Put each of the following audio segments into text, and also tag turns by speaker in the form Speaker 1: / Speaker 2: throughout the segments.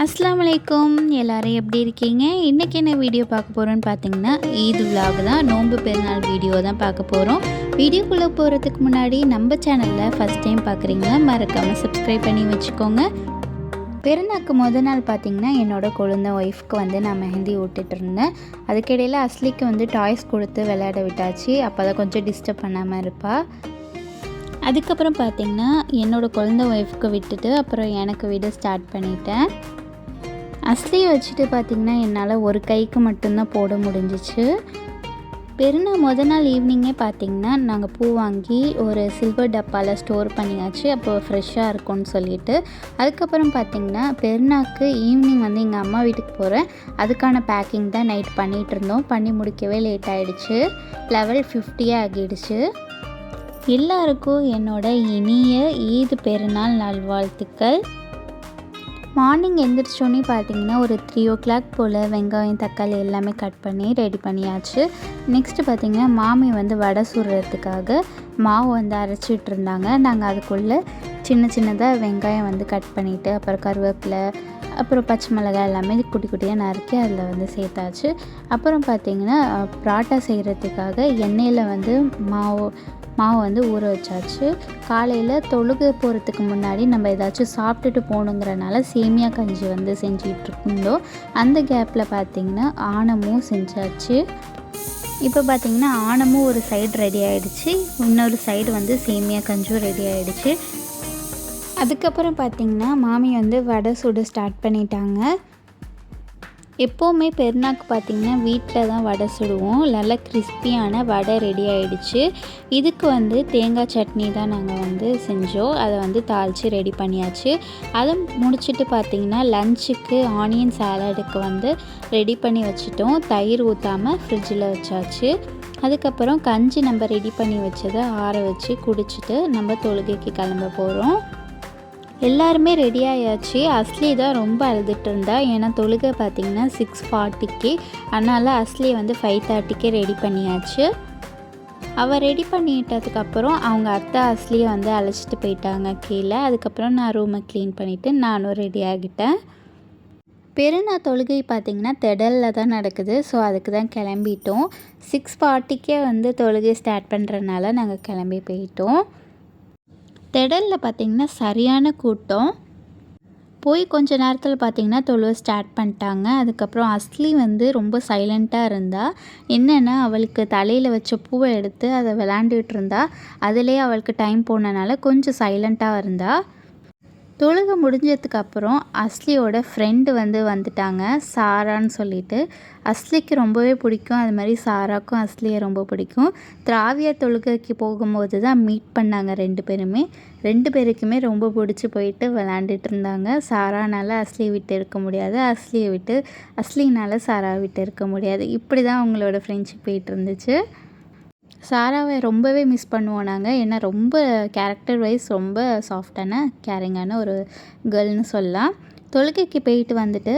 Speaker 1: அஸ்லாம் வலைக்கும் எல்லாரும் எப்படி இருக்கீங்க? இன்றைக்கி என்ன வீடியோ பார்க்க போகிறோன்னு பார்த்தீங்கன்னா ஈத் விலாக் தான். நோன்பு பெருநாள் வீடியோ தான் பார்க்க போகிறோம் வீடியோக்குள்ளே போகிறதுக்கு முன்னாடி நம்ம சேனலில் ஃபஸ்ட் டைம் பார்க்குறீங்களா மறக்காமல் சப்ஸ்கிரைப் பண்ணி வச்சுக்கோங்க. பெருநாக்கு முத நாள் பார்த்திங்கன்னா என்னோடய குழந்தை ஒய்ஃப்க்கு வந்து நான் மெஹந்தி விட்டுட்டு இருந்தேன். அதுக்கிடையில் அஸ்லிக்கு வந்து டாய்ஸ் கொடுத்து விளையாட விட்டாச்சு. அப்போ தான் கொஞ்சம் டிஸ்டர்ப் பண்ணாமல் இருப்பாள் அதுக்கப்புறம் பார்த்திங்கன்னா என்னோடய குழந்த ஒய்ஃப்க்கு விட்டுட்டு அப்புறம் எனக்கு விட ஸ்டார்ட் பண்ணிட்டேன். அஸ்லி வச்சுட்டு பார்த்திங்கன்னா என்னால் ஒரு கைக்கு மட்டும்தான் போட முடிஞ்சிச்சு. பெருநாள் முத நாள் ஈவினிங்கே பார்த்திங்கன்னா நாங்கள் பூ வாங்கி ஒரு சில்வர் டப்பாவில் ஸ்டோர் பண்ணியாச்சு. அப்போ ஃப்ரெஷ்ஷாக இருக்கும்னு சொல்லிட்டு. அதுக்கப்புறம் பார்த்திங்கன்னா பெருநாக்கு ஈவினிங் வந்து எங்கள் அம்மா வீட்டுக்கு போகிறேன். அதுக்கான பேக்கிங் தான் நைட் பண்ணிகிட்டு இருந்தோம். பண்ணி முடிக்கவே லேட் ஆகிடுச்சு லெவல் ஃபிஃப்டியே ஆகிடுச்சு. எல்லாருக்கும் என்னோடய இனிய ஈது பெருநாள் நல்வாழ்த்துக்கள். மார்னிங் எழுந்திரிச்சோன்னே பார்த்தீங்கன்னா ஒரு த்ரீ ஓ கிளாக் போல் வெங்காயம் தக்காளி எல்லாமே கட் பண்ணி ரெடி பண்ணியாச்சு. நெக்ஸ்ட்டு பார்த்திங்கன்னா மாமி வந்து வடை சுடுறதுக்காக மாவு வந்து அரைச்சிட்டு இருந்தாங்க. நாங்கள் அதுக்குள்ளே சின்ன சின்னதாக வெங்காயம் வந்து கட் பண்ணிவிட்டு அப்புறம் கருவேப்பிலை அப்புறம் பச்சை மிளகாய் எல்லாமே குட்டி குட்டியாக நறுக்கி அதில் வந்து சேர்த்தாச்சு. அப்புறம் பார்த்திங்கன்னா பராட்டா செய்கிறதுக்காக எண்ணெயில் வந்து மாவு மாவு வந்து ஊற வச்சாச்சு. காலையில் தொழுக போகிறதுக்கு முன்னாடி நம்ம ஏதாச்சும் சாப்பிட்டுட்டு போகணுங்கிறனால சேமியா கஞ்சி வந்து செஞ்சிகிட்டு இருந்தோம் அந்த கேப்பில் பார்த்திங்கன்னா ஆணமும் செஞ்சாச்சு. இப்போ பார்த்திங்கன்னா ஆணமும் ஒரு சைடு ரெடி ஆகிடுச்சு இன்னொரு சைடு வந்து சேமியா கஞ்சும் ரெடி ஆகிடுச்சு அதுக்கப்புறம் பார்த்திங்கன்னா மாமி வந்து வடை சுட ஸ்டார்ட் பண்ணிட்டாங்க. எப்போவுமே பெருநாக்கு பார்த்திங்கன்னா வீட்டில் தான் வடை சுடுவோம். நல்லா கிறிஸ்பியான வடை ரெடி ஆகிடுச்சு இதுக்கு வந்து தேங்காய் சட்னி தான் நாங்கள் வந்து செஞ்சோம். அதை வந்து தாளித்து ரெடி பண்ணியாச்சு. அதை முடிச்சுட்டு பார்த்திங்கன்னா லஞ்சுக்கு ஆனியன் சாலடுக்கு வந்து ரெடி பண்ணி வச்சுட்டோம். தயிர் ஊற்றாமல் ஃப்ரிட்ஜில் வச்சாச்சு. அதுக்கப்புறம் கஞ்சி நம்ம ரெடி பண்ணி வச்சதை ஆற வச்சு குடிச்சிட்டு நம்ம தொழுகைக்கு கிளம்ப போகிறோம் எல்லாருமே ரெடி ஆயாச்சு. அஸ்லி தான் ரொம்ப அழுதுட்டு இருந்தா ஏன்னா தொழுகை பார்த்திங்கன்னா சிக்ஸ் ஃபார்ட்டிக்கு அதனால் அஸ்லி வந்து ஃபைவ் தேர்ட்டிக்கே ரெடி பண்ணியாச்சு. அவள் ரெடி பண்ணிட்டதுக்கப்புறம் அவங்க அத்தை அஸ்லியை வந்து அழைச்சிட்டு போயிட்டாங்க கீழே. அதுக்கப்புறம் நான் ரூமை க்ளீன் பண்ணிவிட்டு நானும் ரெடி ஆகிட்டேன். பெருநா தொழுகை பார்த்திங்கன்னா திடலில் தான் நடக்குது. ஸோ அதுக்கு தான் கிளம்பிட்டோம். சிக்ஸ் ஃபார்ட்டிக்கே வந்து தொழுகை ஸ்டார்ட் பண்ணுறதுனால நாங்கள் கிளம்பி போயிட்டோம். திடலில் பார்த்திங்கன்னா சரியான கூட்டம். போய் கொஞ்ச நேரத்தில் பார்த்திங்கன்னா தொழுவை ஸ்டார்ட் பண்ணிட்டாங்க. அதுக்கப்புறம் அஸ்லி வந்து ரொம்ப சைலண்ட்டாக இருந்தால் என்னென்னா அவளுக்கு தலையில் வச்ச பூவை எடுத்து அதை விளாண்டுட்டு இருந்தா. அதிலே அவளுக்கு டைம் போனனால கொஞ்சம் சைலண்ட்டாக இருந்தாள் தொழுகை முடிஞ்சதுக்கு அப்புறம் அஸ்லியோட ஃப்ரெண்டு வந்து வந்துட்டாங்க சாரான்னு சொல்லிட்டு. அஸ்லிக்கு ரொம்பவே பிடிக்கும். அது மாதிரி சாராக்கும் அஸ்லியை ரொம்ப பிடிக்கும். திராவிய தொழுகைக்கு போகும்போது தான் மீட் பண்ணாங்க ரெண்டு பேருமே. ரெண்டு பேருக்குமே ரொம்ப பிடிச்சி போயிட்டு விளாண்டுட்டு இருந்தாங்க. சாரானால் அஸ்லியை விட்டு இருக்க முடியாது. அஸ்லியை விட்டு அஸ்லினால் சாரா விட்டு இருக்க முடியாது. இப்படி தான் அவங்களோட ஃப்ரெண்ட்ஷிப் போயிட்டு இருந்துச்சு. சாராவை ரொம்பவே மிஸ் பண்ணுவோம் நாங்கள் ஏன்னா ரொம்ப கேரக்டர் வைஸ் ரொம்ப சாஃப்டான கேரிங்கான ஒரு கேர்ள்னு சொல்லலாம். தொழுகைக்கு போயிட்டு வந்துட்டு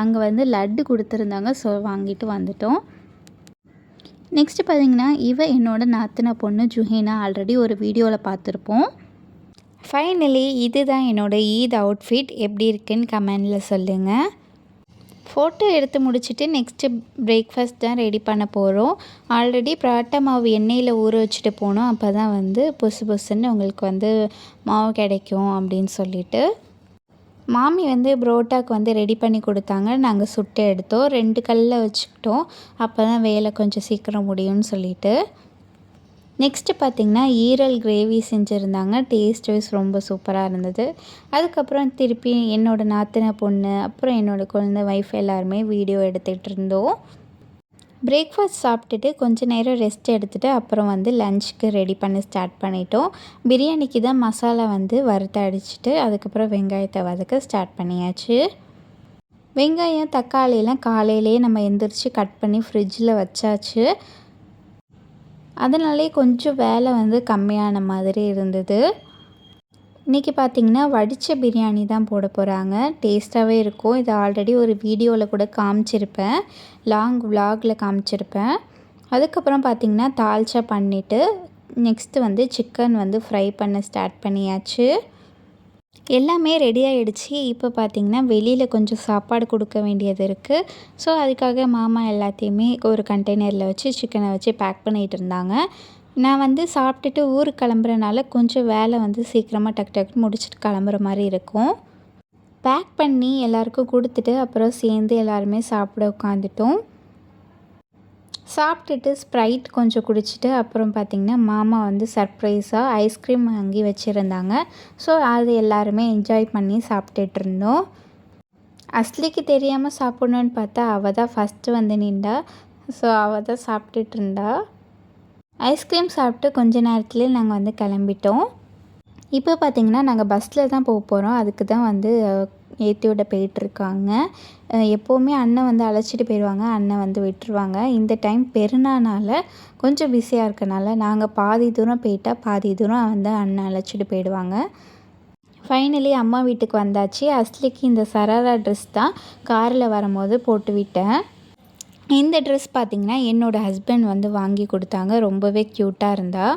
Speaker 1: அங்கே வந்து லட்டு கொடுத்துருந்தாங்க. ஸோ வாங்கிட்டு வந்துட்டோம். நெக்ஸ்ட்டு பார்த்திங்கன்னா இவ என்னோட நாத்தின பொண்ணு ஜுஹேனா ஆல்ரெடி ஒரு வீடியோவில் பார்த்துருப்போம் ஃபைனலி இதுதான் என்னோடய ஈத் அவுட்ஃபிட் எப்படி இருக்குன்னு கமெண்டில் சொல்லுங்கள் ஃபோட்டோ எடுத்து முடிச்சுட்டு நெக்ஸ்ட்டு பிரேக்ஃபாஸ்ட் தான் ரெடி பண்ண போகிறோம் ஆல்ரெடி பராட்டா மாவு எண்ணெயில் ஊற வச்சுட்டு போனோம். அப்போ தான் வந்து புசு புசுன்னு உங்களுக்கு வந்து மாவு கிடைக்கும் அப்படின்னு சொல்லிட்டு. மாமி வந்து புரோட்டாக்கு வந்து ரெடி பண்ணி கொடுத்தாங்க. நாங்கள் சுட்டு எடுத்தோம். ரெண்டு கல்லில் வச்சுக்கிட்டோம். அப்போ தான் வேலை கொஞ்சம் சீக்கிரம் முடியும்னு சொல்லிட்டு. நெக்ஸ்ட்டு பார்த்திங்கன்னா ஈரல் கிரேவி செஞ்சுருந்தாங்க. டேஸ்ட் வைஸ் ரொம்ப சூப்பராக இருந்தது. அதுக்கப்புறம் திருப்பி என்னோடய நாத்தின பொண்ணு அப்புறம் என்னோடய குழந்தை ஒய்ஃப் எல்லாருமே வீடியோ எடுத்துகிட்டு இருந்தோம். பிரேக்ஃபாஸ்ட் சாப்பிட்டுட்டு கொஞ்சம் நேரம் ரெஸ்ட் எடுத்துகிட்டு அப்புறம் வந்து லஞ்சுக்கு ரெடி பண்ணி ஸ்டார்ட் பண்ணிட்டோம். பிரியாணிக்கு தான் மசாலா வந்து வறுத்து அடிச்சுட்டு அதுக்கப்புறம் வெங்காயத்தை வதக்க ஸ்டார்ட் பண்ணியாச்சு. வெங்காயம் தக்காளியெல்லாம் காலையிலேயே நம்ம எந்திரிச்சு கட் பண்ணி ஃப்ரிட்ஜில் வச்சாச்சு. அதனாலே கொஞ்சம் வேலை வந்து கம்மியான மாதிரி இருந்தது. இன்றைக்கி பார்த்திங்கன்னா வடித்த பிரியாணி தான் போட போகிறாங்க டேஸ்ட்டாகவே இருக்கும். இது ஆல்ரெடி ஒரு வீடியோவில் கூட காமிச்சிருப்பேன். லாங் விலாகில் காமிச்சிருப்பேன். அதுக்கப்புறம் பார்த்திங்கன்னா தால்ச்சா பண்ணிவிட்டு நெக்ஸ்ட்டு வந்து சிக்கன் வந்து ஃப்ரை பண்ண ஸ்டார்ட் பண்ணியாச்சு. எல்லாமே ரெடி ஆகிடுச்சு இப்போ பார்த்திங்கன்னா வெளியில் கொஞ்சம் சாப்பாடு கொடுக்க வேண்டியது இருக்குது ஸோ அதுக்காக மாமா எல்லாத்தையுமே ஒரு கண்டெய்னரில் வச்சு சிக்கனை வச்சு பேக் பண்ணிகிட்டு இருந்தாங்க. நான் வந்து சாப்பிட்டுட்டு ஊருக்கு கிளம்புறனால கொஞ்சம் வேலை வந்து சீக்கிரமாக டக்கு டக்குன்னு முடிச்சுட்டு கிளம்புற மாதிரி இருக்கும். பேக் பண்ணி எல்லாருக்கும் கொடுத்துட்டு அப்புறம் சேர்ந்து எல்லாருமே சாப்பிட உட்காந்துட்டோம் சாப்பிட்டுட்டு ஸ்ப்ரைட் கொஞ்சம் குடிச்சிட்டு அப்புறம் பார்த்திங்கன்னா மாமா வந்து சர்ப்ரைஸாக ஐஸ்கிரீம் வாங்கி வச்சுருந்தாங்க. ஸோ அது எல்லாருமே என்ஜாய் பண்ணி சாப்பிட்டுட்டு இருந்தோம். அஸ்லிக்கு தெரியாமல் சாப்பிட்ணுன்னு பார்த்தா அவள் தான் ஃபஸ்ட்டு வந்து நின்றா. ஸோ அவள் தான் சாப்பிட்டுட்டு இருந்தா. ஐஸ்கிரீம் சாப்பிட்டு கொஞ்ச நேரத்துலேயே நாங்கள் வந்து கிளம்பிட்டோம். இப்போ பார்த்திங்கன்னா நாங்கள் பஸ்ஸில் தான் போக போகிறோம் அதுக்கு தான் வந்து ஏற்றி விட போயிட்டுருக்காங்க எப்போவுமே அண்ணன் வந்து அழைச்சிட்டு போயிடுவாங்க அண்ணன் வந்து விட்டுருவாங்க. இந்த டைம் பெருநானால் கொஞ்சம் பிஸியாக இருக்கனால நாங்கள் பாதி தூரம் போயிட்டால் பாதி தூரம் வந்து அண்ணன் அழைச்சிட்டு போயிடுவாங்க. ஃபைனலி அம்மா வீட்டுக்கு வந்தாச்சு. அஸ்லிக்கு இந்த சராரா ட்ரெஸ் தான் காரில் வரும்போது போட்டு விட்டேன். இந்த ட்ரெஸ் பார்த்திங்கன்னா என்னோடய ஹஸ்பண்ட் வந்து வாங்கி கொடுத்தாங்க. ரொம்பவே க்யூட்டாக இருந்தால்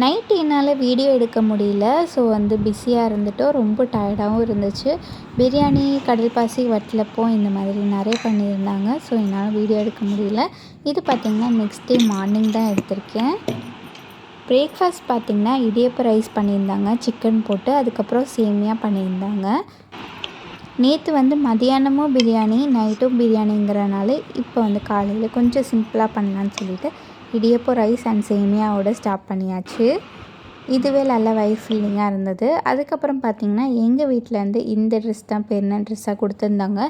Speaker 1: நைட்டு என்னால் வீடியோ எடுக்க முடியல. ஸோ வந்து பிஸியாக இருந்துட்டோம். ரொம்ப டயர்டாகவும் இருந்துச்சு. பிரியாணி கடல் பாசி வட்டலப்போ இந்த மாதிரி நிறைய பண்ணியிருந்தாங்க. ஸோ என்னால் வீடியோ எடுக்க முடியல. இது பார்த்திங்கன்னா நெக்ஸ்ட் டே மார்னிங் தான் எடுத்திருக்கேன். பிரேக்ஃபாஸ்ட் பார்த்திங்கன்னா இடியப்ப ரைஸ் பண்ணியிருந்தாங்க. சிக்கன் போட்டு அதுக்கப்புறம் சேமியாக பண்ணியிருந்தாங்க. நேற்று வந்து மதியானமும் பிரியாணி நைட்டும் பிரியாணிங்கிறனால இப்போ வந்து காலையில் கொஞ்சம் சிம்பிளாக பண்ணலான்னு சொல்லிவிட்டு இடியப்போ ரைஸ் அண்ட் சேமியாவோட ஸ்டாப் பண்ணியாச்சு. இதுவே நல்ல வயிறு ஃபில்லிங்காக இருந்தது. அதுக்கப்புறம் பார்த்திங்கன்னா எங்கள் வீட்டிலேருந்து இந்த ட்ரெஸ் தான் பெருன ட்ரெஸ்ஸாக கொடுத்துருந்தாங்க.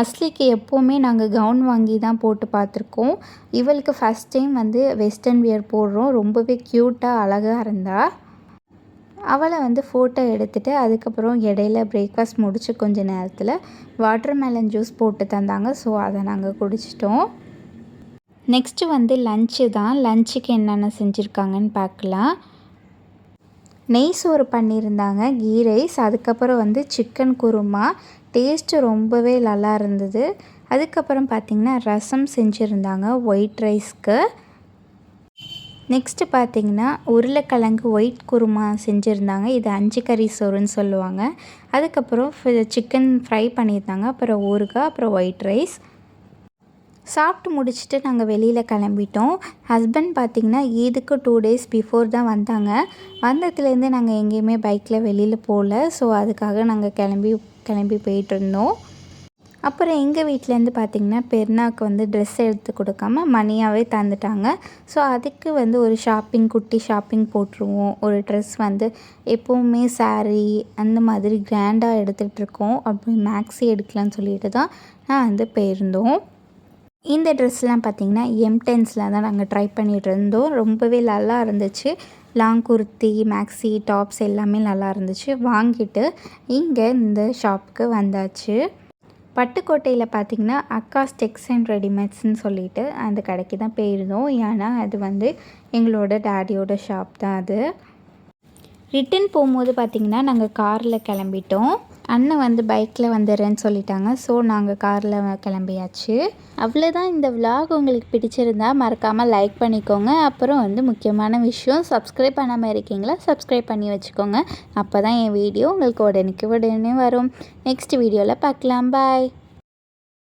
Speaker 1: அஸ்லிக்கு எப்போவுமே நாங்கள் கவுன் வாங்கி தான் போட்டு பார்த்துருக்கோம் இவளுக்கு ஃபஸ்ட் டைம் வந்து வெஸ்டர்ன் வியர் போடுறோம். ரொம்பவே க்யூட்டாக அழகாக இருந்தாள் அவளை வந்து ஃபோட்டோ எடுத்துகிட்டு அதுக்கப்புறம் இடையில பிரேக்ஃபாஸ்ட் முடிச்சு கொஞ்ச நேரத்தில் வாட்டர் மெலன் ஜூஸ் போட்டு தந்தாங்க. ஸோ அதை நாங்கள் குடிச்சிட்டோம். நெக்ஸ்ட்டு வந்து லஞ்சு தான். லஞ்சுக்கு என்னென்ன செஞ்சுருக்காங்கன்னு பார்க்கலாம். நெய் சோறு பண்ணியிருந்தாங்க கீ ரைஸ். அதுக்கப்புறம் வந்து சிக்கன் குருமா. டேஸ்ட்டு ரொம்பவே நல்லா இருந்தது. அதுக்கப்புறம் பார்த்திங்கன்னா ரசம் செஞ்சுருந்தாங்க ஒயிட் ரைஸ்க்கு நெக்ஸ்ட்டு பார்த்திங்கன்னா உருளைக்கிழங்கு ஒயிட் குருமா செஞ்சுருந்தாங்க. இது அஞ்சு கறி சோறுன்னு சொல்லுவாங்க. அதுக்கப்புறம் சிக்கன் ஃப்ரை பண்ணியிருந்தாங்க. அப்புறம் ஊறுகாய் அப்புறம் ஒயிட் ரைஸ் சாப்பிட்டு முடிச்சுட்டு நாங்கள் வெளியில் கிளம்பிட்டோம். ஹஸ்பண்ட் பார்த்திங்கன்னா ஈதுக்கு டூ டேஸ் பிஃபோர் தான் வந்தாங்க. வந்ததுலேருந்து நாங்கள் எங்கேயுமே பைக்கில் வெளியில் போகல. ஸோ அதுக்காக நாங்கள் கிளம்பி கிளம்பி போயிட்டுருந்தோம் அப்புறம் எங்கள் வீட்டிலேருந்து பார்த்திங்கன்னா பெருநாக்கு வந்து ட்ரெஸ் எடுத்து கொடுக்காம மணியாகவே தந்துட்டாங்க. ஸோ அதுக்கு வந்து ஒரு ஷாப்பிங் குட்டி ஷாப்பிங் போட்டுருவோம். ஒரு ட்ரெஸ் வந்து எப்போவுமே சாரீ அந்த மாதிரி கிராண்டாக எடுத்துகிட்ருக்கோம் அப்படி மேக்ஸி எடுக்கலான்னு சொல்லிட்டு தான் நான் வந்து போயிருந்தோம். இந்த ட்ரெஸ்லாம் பார்த்திங்கன்னா எம் டென்ஸில் தான் நாங்கள் ட்ரை பண்ணிகிட்டு இருந்தோம். ரொம்பவே நல்லா இருந்துச்சு. லாங் குர்த்தி மேக்ஸி டாப்ஸ் எல்லாமே நல்லா இருந்துச்சு. வாங்கிட்டு இங்கே இந்த ஷாப்புக்கு வந்தாச்சு. பட்டுக்கோட்டையில் பார்த்திங்கன்னா அக்காஸ் டெக்ஸ் அண்ட் ரெடிமேட்ஸ்னு சொல்லிட்டு அந்த கடைக்கு தான் போயிருந்தோம். ஏன்னா அது வந்து எங்களோட டேடியோட ஷாப் தான் அது. ரிட்டன் போகும்போது பார்த்திங்கன்னா நாங்கள் காரில் கிளம்பிட்டோம். அண்ணன் வந்து பைக்கில் வந்துடுறேன்னு சொல்லிட்டாங்க. ஸோ நாங்கள் காரில் கிளம்பியாச்சு. அவ்வளோதான் இந்த விலாக் உங்களுக்கு பிடிச்சிருந்தா மறக்காமல் லைக் பண்ணிக்கோங்க. அப்புறம் வந்து முக்கியமான விஷயம் சப்ஸ்கிரைப் பண்ணாமல் இருக்கீங்களா சப்ஸ்கிரைப் பண்ணி வச்சுக்கோங்க. அப்போ தான் என் வீடியோ உங்களுக்கு உடனுக்கு உடனே வரும். நெக்ஸ்ட் வீடியோவில் பார்க்கலாம். பாய்